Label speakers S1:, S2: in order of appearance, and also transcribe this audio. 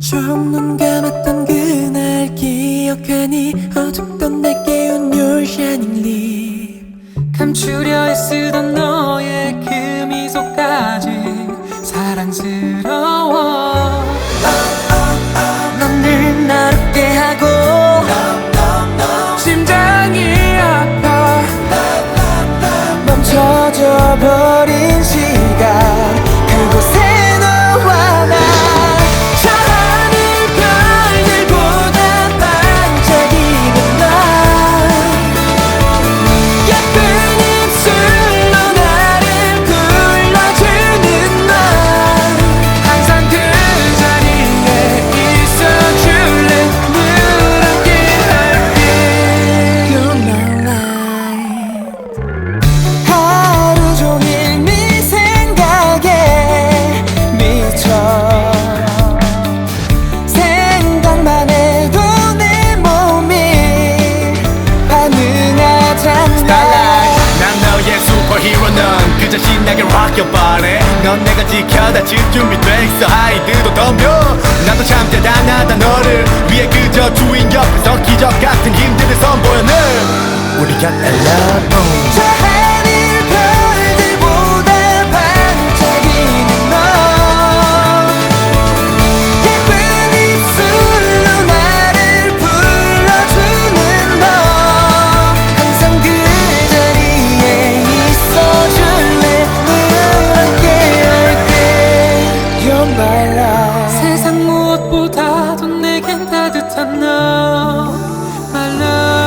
S1: 처음 눈 감았던 그날 기억하니 어둡던 내 깨운 your shining lip. 감추려 애쓰던 너 그저
S2: 신나게 rock your body 넌 내가 지켜다 질 준비돼 있어. 하이드도 덤벼 나도 참자 단하다 너를 위해 그저 주인 옆에서
S1: 따뜻한 너 My love